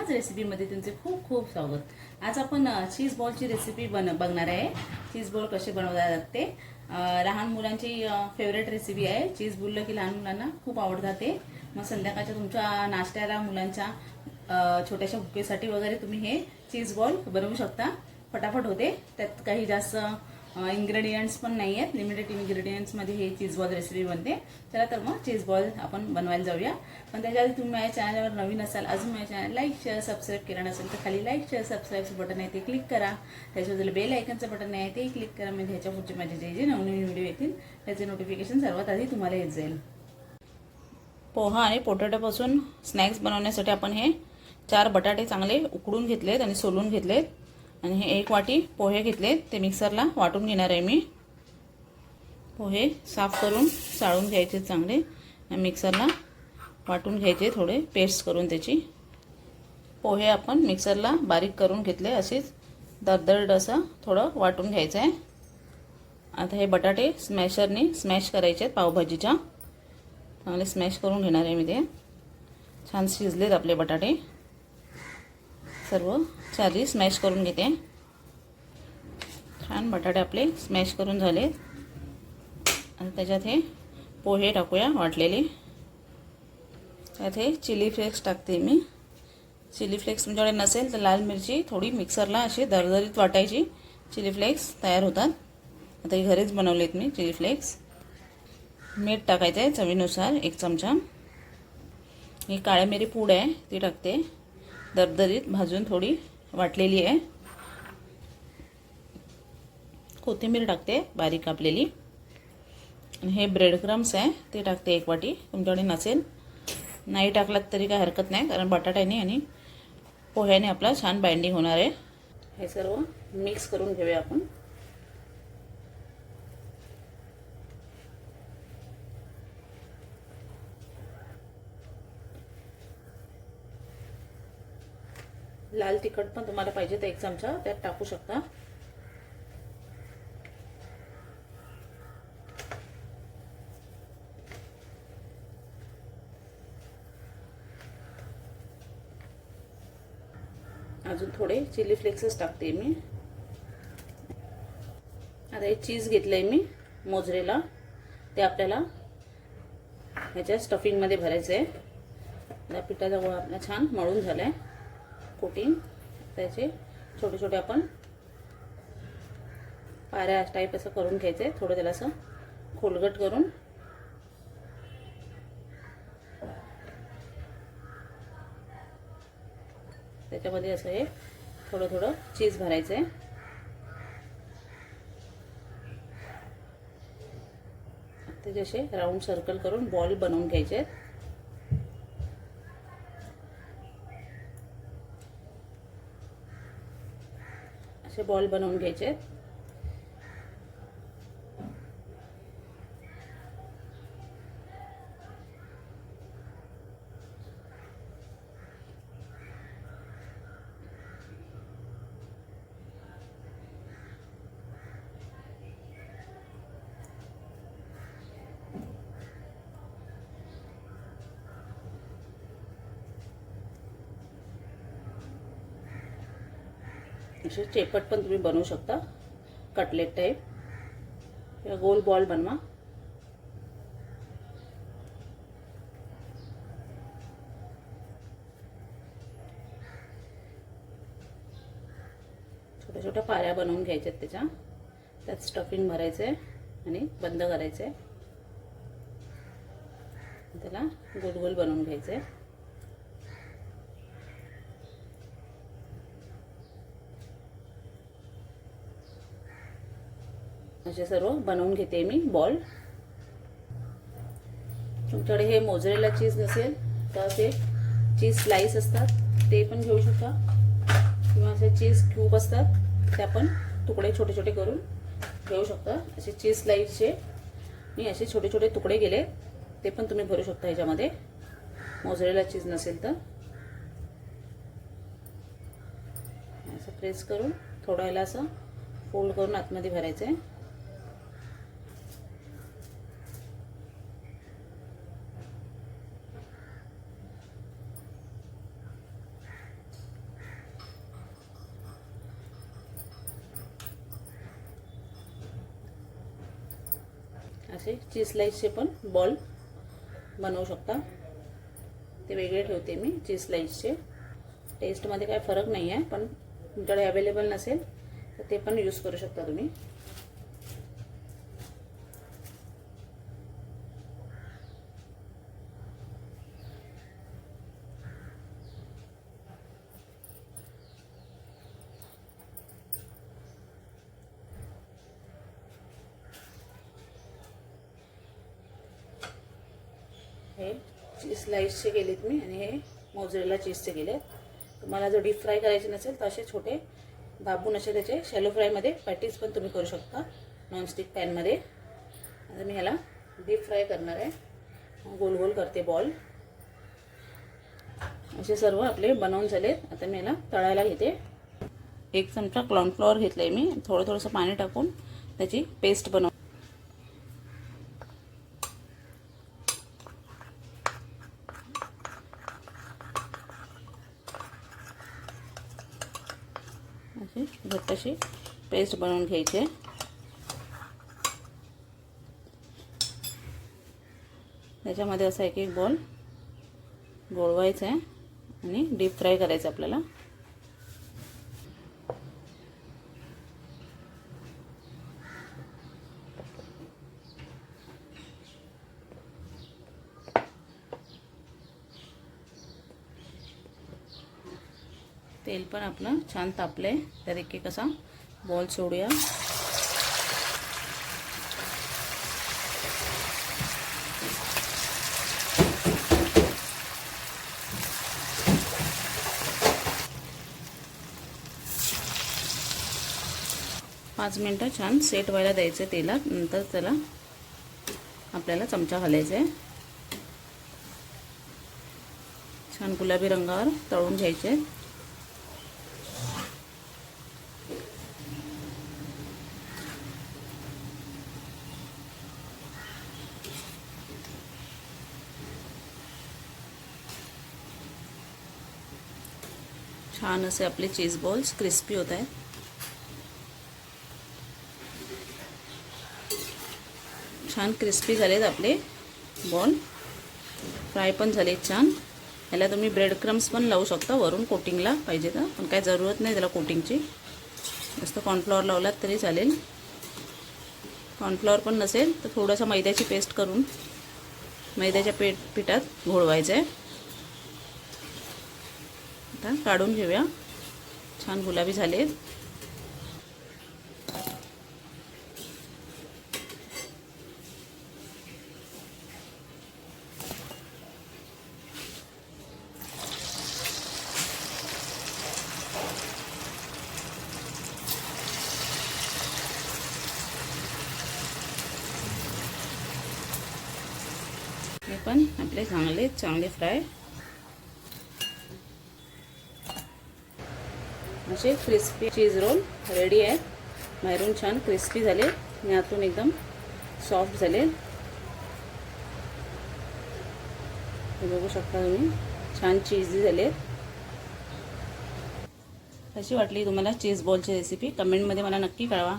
ह्याच रेसिपीमध्ये तुमचे खूप खूप स्वागत. आज आपण चीज बॉलची रेसिपी बन बघणार आहे. चीज बॉल कसे बनवतात ते? लहान मुलांची फेवरेट रेसिपी आहे. चीज बोललं की लहान मुलांना खूप आवडतात ते. मग संध्याकाळच्या तुमच्या नाश्त्याला मुलांच्या छोट्याशा भुकेसाठी वगैरे तुम्ही हे चीज बॉल बनवू शकता. फटाफट होते. त्यात काही जास्त इन्ग्रेडियंट्स पण नाही आहेत लिमिटेड इन्ग्रेडियंट्समध्ये हे चीज बॉल रेसिपी बनते. चला तर मग चीज बॉल आपण बनवायला जाऊया. पण त्याच्या आधी तुम्ही माझ्या चॅनलवर नवीन असाल अजून माझ्या चॅनल लाईक शेअर सबस्क्राईब केलं नसेल तर खाली लाईक शेअर सबस्क्राईबचं बटन आहे ते क्लिक करा. त्याच्याबद्दल बेल आयकनचं बटन आहे ते क्लिक करा. म्हणजे ह्याच्या पुढचे माझे जे जे नवनवीन व्हिडिओ येतील त्याचे नोटिफिकेशन सर्वात आधी तुम्हाला येत जाईल. पोहा आणि पोटॅटोपासून स्नॅक्स बनवण्यासाठी आपण हे चार बटाटे चांगले उकडून घेतलेत आणि सोलून घेतलेत. आणि हे एक वाटी पोहे घेतले. ते मिक्सरला वाटून घेणार आहे मी. पोहे साफ करून चाळून घ्यायचे चांगले. मिक्सरला वाटून घ्यायचे थोडे पेस्ट करून त्याची. पोहे आपण मिक्सरला बारीक करून घेतले. असेच दरदरड असं थोडं वाटून घ्यायचं आहे. आता हे बटाटे स्मॅशरने स्मॅश करायचे आहेत पावभाजीच्या. चांगले स्मॅश करून घेणार आहे मी ते. छान शिजलेत आपले बटाटे. सर्व. चाली स्मॅश करून घेते. छान बटाटे आपले स्मॅश करून झाले. आणि त्याच्यात हे पोहे टाकूया वाटलेले. त्यात हे चिली फ्लेक्स टाकते मी. चिली फ्लेक्स तुमच्याकडे नसेल तर लाल मिरची थोडी मिक्सरला अशी दरदरीत वाटायची. चिली फ्लेक्स तयार होतात. आता हे घरीच बनवलेत मी चिली फ्लेक्स मीठ टाकायचं आहे चवीनुसार एक चमचा. ही काळ्या मिरी पूड आहे ती टाकते. दरदरीत भाजून थोडी वाटलेली आहे. कोथिंबीर टाकते बारीक कापलेली. आणि हे ब्रेड क्रम्स आहे ते टाकते एक वाटी. तुमच्याकडे नसेल नाही टाकलात तरी काही हरकत नाही कारण बटाट्याने आणि पोह्याने आपला छान बाइंडिंग होणार आहे. हे सर्व मिक्स करून घेऊया आपण. लाल तिखट पण तुम्हाला पाहिजे तर एक चमचा त्यात टाकू शकता. अजून थोडे चिली फ्लेक्सेस टाकते मी. आता हे चीज घेतलंय मी मोजरेला. ते आपल्याला ह्याच्या स्टफिंगमध्ये भरायचं आहे त्या पिठाचा गोळा आपला छान मळून झाला आहे कोटिंग त्याचे छोटे छोटे आपण पाऱ्या टाईप असं करून घ्यायचं. आहे थोडं त्याला असं खोलगट करून. त्याच्यामध्ये असं हे थोडं थोडं चीज भरायचं आहे त्याचे असे राऊंड सर्कल करून बॉल बनवून घ्यायचे. आहेत असे बॉल बनवून घ्यायचे. आहेत असे चेपट पण तुम्ही बनवू शकता. कटलेट टाईप किंवा गोल बॉल बनवा. छोट्या छोट्या पाऱ्या बनवून घ्यायच्यात त्याच्या. त्यात स्टफिंग भरायचं आहे आणि बंद करायचं आहे त्याला गोल गोल बनवून घ्यायचं आहे असे सर्व बनवून घेते मी बॉल. तुमच्याकडे हे मोजरेला चीज नसेल तर असे चीज स्लाईस असतात ते पण घेऊ शकता. किंवा असे चीज क्यूब असतात ते आपण तुकडे छोटे छोटे करून घेऊ शकता. असे चीज स्लाईसचे मी असे छोटे छोटे तुकडे गेले ते पण तुम्ही भरू शकता ह्याच्यामध्ये. मोजरेला चीज नसेल तर. असं प्रेस करून थोडं याला असं फोल्ड करून आतमध्ये भरायचं आहे असे. चीज स्लाईसचे पण बॉल बनवू शकता. ते वेगळे ठेवते मी चीज स्लाईसचे टेस्टमध्ये काय फरक नाही आहे पण तुमच्याकडे अवेलेबल नसेल तर ते पण यूज करू शकता तुम्ही. हे चीज स्लाईसचे केलेत मी आणि हे मोजरेला चीजचे केलेत. तुम्हाला जर डीप फ्राय करायचे नसेल तर असे छोटे दाबून असे त्याचे शॅलो फ्रायमध्ये पॅटीज पण तुम्ही करू शकता नॉनस्टिक पॅनमध्ये आता मी ह्याला डीप फ्राय करणार आहे. गोल गोल करते बॉल असे सर्व आपले बनवून झालेत. आता मी ह्याला तळायला घेते. एक चमचा कॉर्नफ्लॉवर घेतलं आहे मी. थोडं थोडंसं पाणी टाकून त्याची पेस्ट बनव अशी अशी पेस्ट बनवून घ्यायची. आहे त्याच्यामध्ये असा एक एक बॉल गोळवायचा आहे आणि डीप फ्राय करायचं आपल्याला. तेल पण आपलं छान तापलंय. तर एक एक असा बॉल सोडूया. पाच मिनटं छान सेट व्हायला द्यायचं तेलात. नंतर त्याला आपल्याला चमचा घालायचा आहे छान गुलाबी रंगावर तळून घ्यायचे छान असे आपले चीज बॉल्स क्रिस्पी होत आहेत. छान क्रिस्पी झालेत आपले बॉल फ्राय पण झाले छान. ह्याला तुम्ही ब्रेड क्रम्स पण लावू शकता वरून कोटिंगला पाहिजे तर. पण काय जरूरत नाही त्याला कोटिंगची जास्त कॉर्नफ्लॉवर लावलात तरी चालेल. कॉर्नफ्लॉवर पण नसेल तर थोडंसं मैद्याची पेस्ट करून मैद्याच्या पेट पिठात घोळवायचं आहे आता काढून घेऊया. छान गुलाबी झालेत. हे पण आपले चांगले चांगले फ्राय. असे क्रिस्पी चीज रोल रेडी आहेत बाहेरून छान क्रिस्पी झाले. आणि आतून एकदम सॉफ्ट झाले. हे बघू शकता तुम्ही. छान चीजी झाले. कशी वाटली तुम्हाला चीज बॉलची रेसिपी कमेंटमध्ये मला नक्की कळवा.